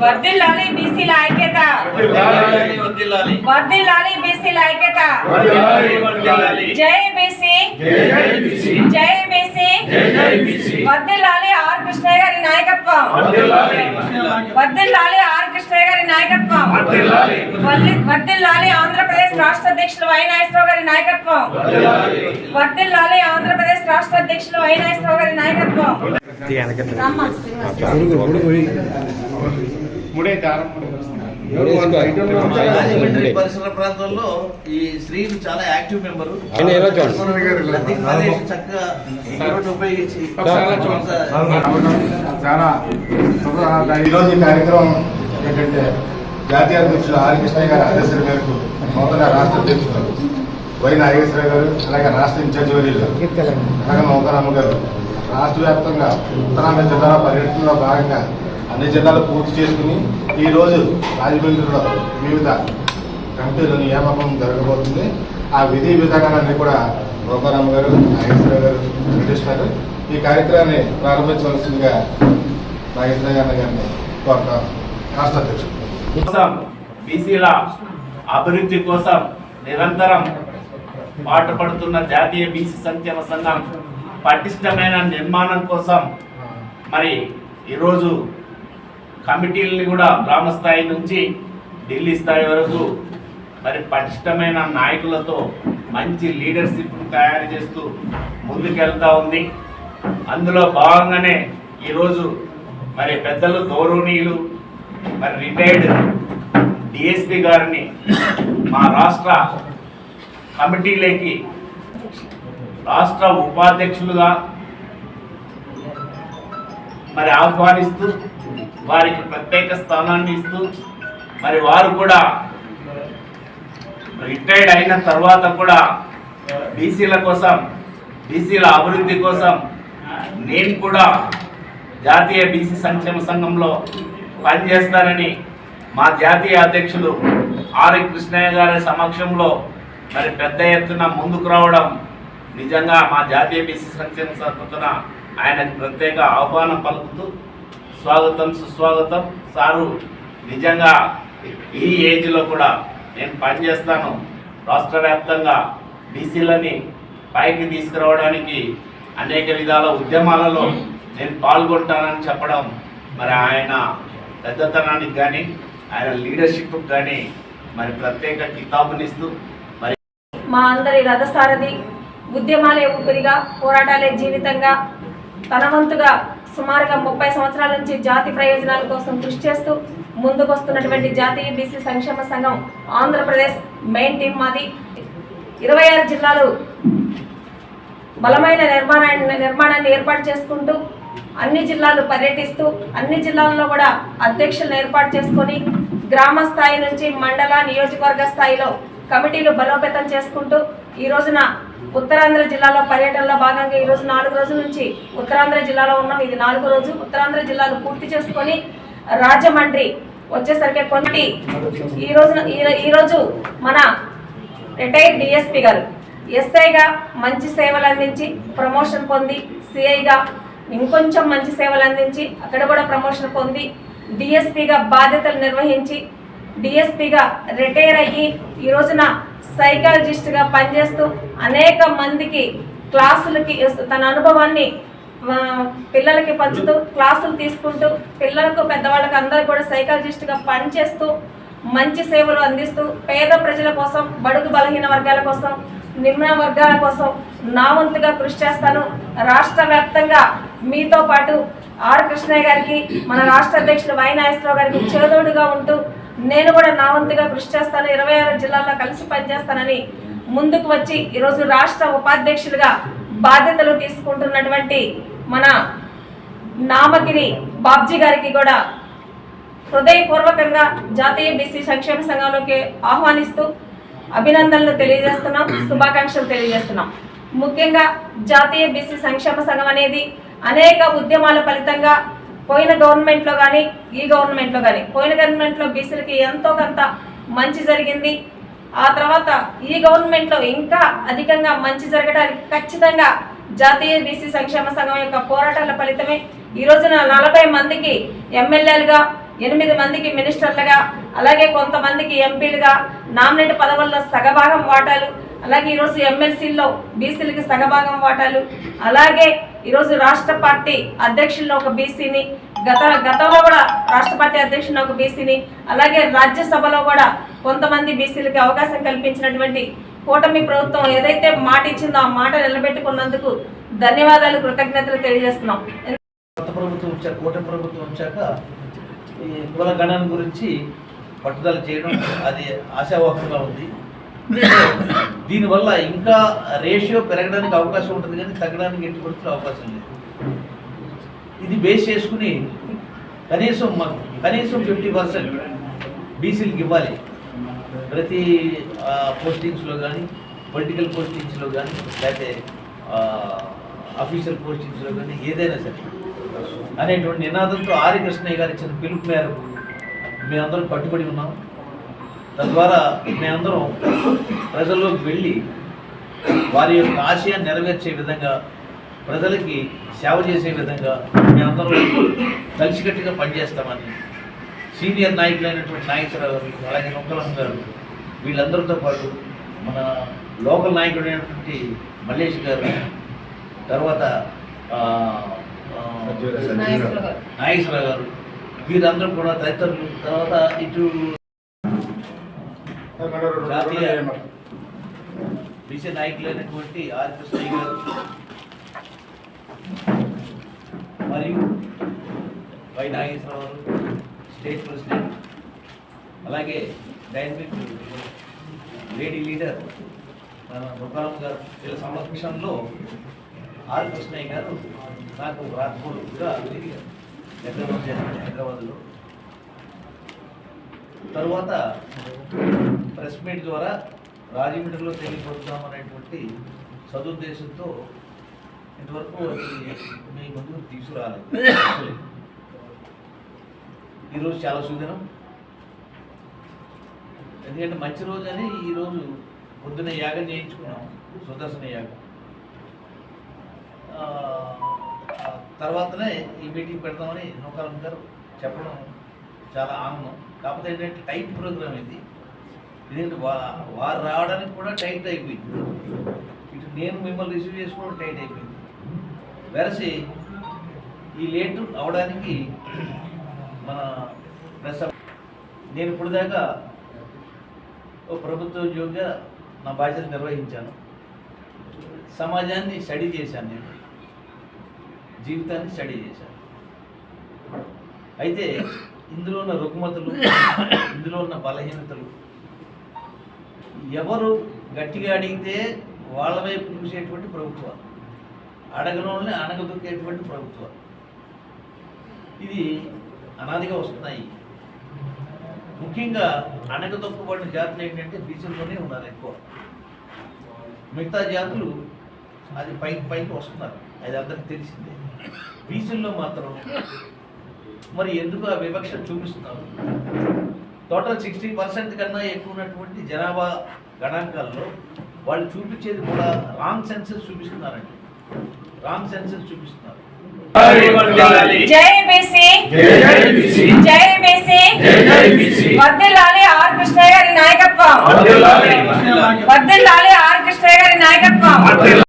వర్ధిల్లాలి బీసీల ఐక్యత. వర్ధిల్లాలి, బీసీల ఐక్యత. జై బీసీ. జై జై బీసీ. వర్ధిల్లాలి ఆర్ కృష్ణయ్య గారి నాయకత్వం. వర్ధిల్లాలి, ఆర్ కృష్ణయ్య గారి నాయకత్వం. వర్ధిల్లాలి. వర్ధి- వర్ధిల్లాలి ఆంధ్రప్రదేశ్ రాష్ట్ర అధ్యక్షులు వై నాగేశ్వరరావు గారి నాయకత్వం. వర్ధిల్లాలి. ఆంధ్రప్రదేశ్ రాష్ట్ర అధ్యక్షులు వై నాగేశ్వరరావు గారి నాయకత్వం. పరిసర ప్రాంతాల్లో ఈ శ్రీను చాలా యాక్టివ్ మెంబరు. చక్కగా ఉపయోగించి చాలా శుభ- ఈరోజు ఈ కార్యక్రమం ఏంటంటే జాతీయ అధ్యక్షులు ఆర్ కృష్ణయ్య గారి ఆదేశాల మేరకు నూతన రాష్ట్ర అధ్యక్షులు వై నాగేశ్వర గారు అలాగే రాష్ట్ర ఇన్ఛార్జ్ వర్యులు అలాగే నౌకరామ్మ గారు. రాష్ట్ర వ్యాప్తంగా ఉత్తరాంధ్ర జిల్లాల పర్యటనలో భాగంగా అన్ని జిల్లాలు పూర్తి చేసుకుని ఈ రోజు రాజమండ్రిలో వివిధ కమిటీల నియామకం జరగబోతుంది. ఆ విధి విధానాలన్నీ కూడా నౌకరామ్మ గారు నాగేశ్వరరావు గారు ప్రకటిస్తారు ఈ కార్యక్రమాన్ని ప్రారంభించవలసిందిగా నాగేశ్వర గారిని గారిని కోరుతాం రాష్ట్ర అధ్యక్షుడు. కోసం బీసీల అభివృద్ధి కోసం నిరంతరం పాటుపడుతున్న జాతీయ బీసీ సంక్షేమ సంఘం పటిష్టమైన నిర్మాణం కోసం మరి ఈరోజు కమిటీలని కూడా గ్రామ స్థాయి నుంచి ఢిల్లీ స్థాయి వరకు మరి పటిష్టమైన నాయకులతో మంచి లీడర్షిప్ను తయారు చేస్తూ ముందుకెళ్తా ఉంది. అందులో భాగంగానే ఈరోజు మరి పెద్దలు గౌరవనీయులు మరి రిటైర్డ్ డిఎస్పి గారిని మా రాష్ట్ర కమిటీలోకి రాష్ట్ర ఉపాధ్యక్షులుగా మరి ఆహ్వానిస్తూ వారికి ప్రత్యేక స్థానాన్ని ఇస్తూ మరి వారు కూడా రిటైర్డ్ అయిన తర్వాత కూడా బీసీల కోసం బీసీల అభివృద్ధి కోసం నేను కూడా జాతీయ బీసీ సంక్షేమ సంఘంలో పనిచేస్తానని మా జాతీయ అధ్యక్షులు ఆర్ కృష్ణయ్య గారి సమక్షంలో మరి పెద్ద ఎత్తున ముందుకు రావడం నిజంగా మా జాతీయ బీసీ సంక్షేమ సంస్థన ఆయనకు ప్రత్యేక ఆహ్వానం పలుకుతూ స్వాగతం సుస్వాగతం. సారు నిజంగా ఈ ఏజ్లో కూడా నేను పనిచేస్తాను రాష్ట్ర వ్యాప్తంగా బీసీలని పైకి తీసుకురావడానికి అనేక విధాల ఉద్యమాలలో నేను పాల్గొంటానని చెప్పడం మరి ఆయన పెద్దతనానికి కానీ ఆయన లీడర్షిప్కి కానీ మరి ప్రత్యేక కితాబునిస్తూ మరి మా అందరి రథసారథి ఉద్యమాలే ఊపిరిగా పోరాటాలే జీవితంగా తన వంతుగా సుమారుగా ముప్పై సంవత్సరాల నుంచి జాతి ప్రయోజనాల కోసం కృషి చేస్తూ ముందుకొస్తున్నటువంటి జాతీయ బీసీ సంక్షేమ సంఘం ఆంధ్రప్రదేశ్ మెయిన్ టీం మాది. ఇరవై ఆరు జిల్లాలు బలమైన నిర్మాణాన్ని నిర్మాణాన్ని ఏర్పాటు చేసుకుంటూ అన్ని జిల్లాలు పర్యటిస్తూ అన్ని జిల్లాల్లో కూడా అధ్యక్షులను ఏర్పాటు చేసుకొని గ్రామ స్థాయి నుంచి మండల నియోజకవర్గ స్థాయిలో కమిటీలు బలోపేతం చేసుకుంటూ ఈ రోజున ఉత్తరాంధ్ర జిల్లాలో పర్యటనలో భాగంగా ఈ రోజు నాలుగు రోజుల నుంచి ఉత్తరాంధ్ర జిల్లాలో ఉన్నాం. ఇది నాలుగో రోజు. ఉత్తరాంధ్ర జిల్లాలు పూర్తి చేసుకొని రాజమండ్రి వచ్చేసరికి కొన్ని ఈ రోజున ఈ- రోజు మన రిటైర్డ్ డిఎస్పి గారు ఎస్ఐగా మంచి సేవలు అందించి ప్రమోషన్ పొంది సిఐగా ఇంకొంచెం మంచి సేవలు అందించి అక్కడ కూడా ప్రమోషన్ పొంది డిఎస్పిగా బాధ్యతలు నిర్వహించి డిఎస్పిగా రిటైర్ అయ్యి ఈ రోజున సైకాలజిస్ట్గా పనిచేస్తూ అనేక మందికి క్లాసులకి తన అనుభవాన్ని పిల్లలకి పంచుతూ క్లాసులు తీసుకుంటూ పిల్లలకు పెద్దవాళ్ళకి అందరూ కూడా సైకాలజిస్ట్గా పనిచేస్తూ మంచి సేవలు అందిస్తూ పేద ప్రజల కోసం బడుగు బలహీన వర్గాల కోసం నిమ్న వర్గాల కోసం నా వంతుగా కృషి చేస్తాను. రాష్ట్ర వ్యాప్తంగా మీతో పాటు ఆర్ కృష్ణయ్య గారికి మన రాష్ట్ర అధ్యక్షుడు వై నాగేశ్వరరావు గారికి చేదోడుగా ఉంటూ నేను కూడా నా వంతుగా కృషి చేస్తాను. ఇరవై ఆరు జిల్లాల్లో కలిసి పనిచేస్తానని ముందుకు వచ్చి ఈరోజు రాష్ట్ర ఉపాధ్యక్షులుగా బాధ్యతలు తీసుకుంటున్నటువంటి మన నామగిరి బాబ్జీ గారికి కూడా హృదయపూర్వకంగా జాతీయ బీసీ సంక్షేమ సంఘంలోకి ఆహ్వానిస్తూ అభినందనలు తెలియజేస్తున్నాం. శుభాకాంక్షలు తెలియజేస్తున్నాం. ముఖ్యంగా జాతీయ బీసీ సంక్షేమ సంఘం అనేది అనేక ఉద్యమాల ఫలితంగా పోయిన గవర్నమెంట్లో కానీ ఈ గవర్నమెంట్లో కానీ పోయిన గవర్నమెంట్లో బీసీలకి ఎంతో కొంత మంచి జరిగింది. ఆ తర్వాత ఈ గవర్నమెంట్లో ఇంకా అధికంగా మంచి జరగడానికి ఖచ్చితంగా జాతీయ బీసీ సంక్షేమ సంఘం యొక్క పోరాటాల ఫలితమే. ఈ రోజున నలభై మందికి ఎమ్మెల్యేలుగా ఎనిమిది మందికి మినిస్టర్లుగా అలాగే కొంతమందికి ఎంపీలుగా నామినేట్ పదవుల్లో సగభాగం వాటాలు అలాగే ఈరోజు ఎమ్మెల్సీల్లో బీసీలకి సగభాగం వాటాలు అలాగే ఈరోజు రాష్ట్ర పార్టీ అధ్యక్షుల్లో ఒక బీసీని గత గతంలో కూడా రాష్ట్ర పార్టీ అధ్యక్షుని ఒక బీసీని అలాగే రాజ్యసభలో కూడా కొంతమంది బీసీలకి అవకాశం కల్పించినటువంటి కూటమి ప్రభుత్వం ఏదైతే మాట ఇచ్చిందో ఆ మాట నిలబెట్టుకున్నందుకు ధన్యవాదాలు కృతజ్ఞతలు తెలియజేస్తున్నాం. కొత్త ప్రభుత్వం వచ్చాక కూటమి ప్రభుత్వం వచ్చాక ఈ కుల గణన గురించి పట్టుదల చేయడం అది ఆశావాహంగా ఉంది. దీనివల్ల ఇంకా రేషియో పెరగడానికి అవకాశం ఉంటుంది కానీ తగ్గడానికి ఎట్టి పరిస్థితుల్లో అవకాశం లేదు. ఇది బేస్ చేసుకుని కనీసం కనీసం ఫిఫ్టీ పర్సెంట్ బీసీలకు ఇవ్వాలి. ప్రతి పోస్టింగ్స్లో కానీ పొలిటికల్ పోస్టింగ్స్లో కానీ లేకపోతే అఫీషియల్ పోస్టింగ్స్లో కానీ ఏదైనా సరే. అనేటువంటి నినాదంతో ఆర్య కృష్ణయ్య గారు ఇచ్చిన పిలుపు మేరకు మేమందరం కట్టుబడి ఉన్నాం. తద్వారా మేమందరం ప్రజల్లోకి వెళ్ళి వారి యొక్క ఆశయాన్ని నెరవేర్చే విధంగా ప్రజలకి సేవ చేసే విధంగా మేమందరం కలిసికట్టుగా పనిచేస్తామని సీనియర్ నాయకులైనటువంటి నాగేశ్వరరావు గారు అలాగే నొక్కలం గారు వీళ్ళందరితో పాటు మన లోకల్ నాయకుడైనటువంటి మల్లేష్ గారు తర్వాత నాగేశ్వరరావు గారు వీరందరూ కూడా తదితరులు. తర్వాత ఇటు జాతీయ బీసీ నాయకులైనటువంటి ఆర్ కృష్ణయ్య గారు మరియు వై నాగేశ్వరరావు గారు స్టేట్ ప్రెసిడెంట్ అలాగే డైనమిక్ లేడీ లీడర్ మన దుకాణం గారు వీళ్ళ సమక్షంలో ఆర్ కృష్ణయ్య గారు నాకు రాత్రులుగా హైదరాబాద్ జరిగింది హైదరాబాద్లో. తరువాత ప్రెస్ మీట్ ద్వారా రాజమండ్రిలో తెలియపరుద్దాం అనేటువంటి సదుద్దేశంతో ఇంతవరకు మీ ముందు తీసుకురాలేదు. ఈరోజు చాలా సుదినం ఎందుకంటే మంచి రోజు అని ఈరోజు పొద్దున యాగం చేయించుకున్నాం సుదర్శన యాగం. తర్వాతనే ఈ మీటింగ్ పెడతామని నూకాలం గారు చెప్పడం చాలా ఆనందం. కాకపోతే ఏంటంటే టైట్ ప్రోగ్రామ్ ఇది. ఇదేంటి వా వారు రావడానికి కూడా టైట్ అయిపోయింది. ఇటు నేను మిమ్మల్ని రిసీవ్ చేసుకోవడం టైట్ అయిపోయింది. వెరసి ఈ లేట్ అవడానికి మన ప్రెస్ నేను ఇప్పుడు దాకా ఓ ప్రభుత్వ ఉద్యోగిగా నా బాధ్యత నిర్వహించాను. సమాజాన్ని స్టడీ చేశాను నేను. జీవితాన్ని స్టడీ చేశాను. అయితే ఇందులో ఉన్న రుగ్మతలు ఇందులో ఉన్న బలహీనతలు ఎవరు గట్టిగా అడిగితే వాళ్ళ వైపు చూసేటువంటి ప్రభుత్వాలు అడగనోళ్ళని అణగదొక్కేటువంటి ప్రభుత్వాలు. ఇది అనాదిగా వస్తున్నాయి. ముఖ్యంగా అణగదొక్కబడిన జాతులు ఏంటంటే బీసీలోనే ఉన్నారు ఎక్కువ. మిగతా జాతులు అది పైకి పైకి వస్తున్నారు. అది అందరికి తెలిసిందే. బీసీల్లో మాత్రం మరి ఎందుకు ఆ వివక్ష చూపిస్తున్నారు? టోటల్ సిక్స్టీ పర్సెంట్ కన్నా ఎక్కువ ఉన్నటువంటి జనాభా గణాంకాల్లో వాళ్ళు చూపించేది కూడా రాంగ్ సెన్సెస్ చూపిస్తున్నారండి. రాంగ్ సెన్సెస్ చూపిస్తున్నారు. జై బీసీ. జై జై బీసీ. జై బీసీ జై జై బీసీ వర్ధిల్లాలి ఆర్ కృష్ణయ్య గారి నాయకత్వం. ఆర్ కృష్ణయ్య గారి నాయకత్వం.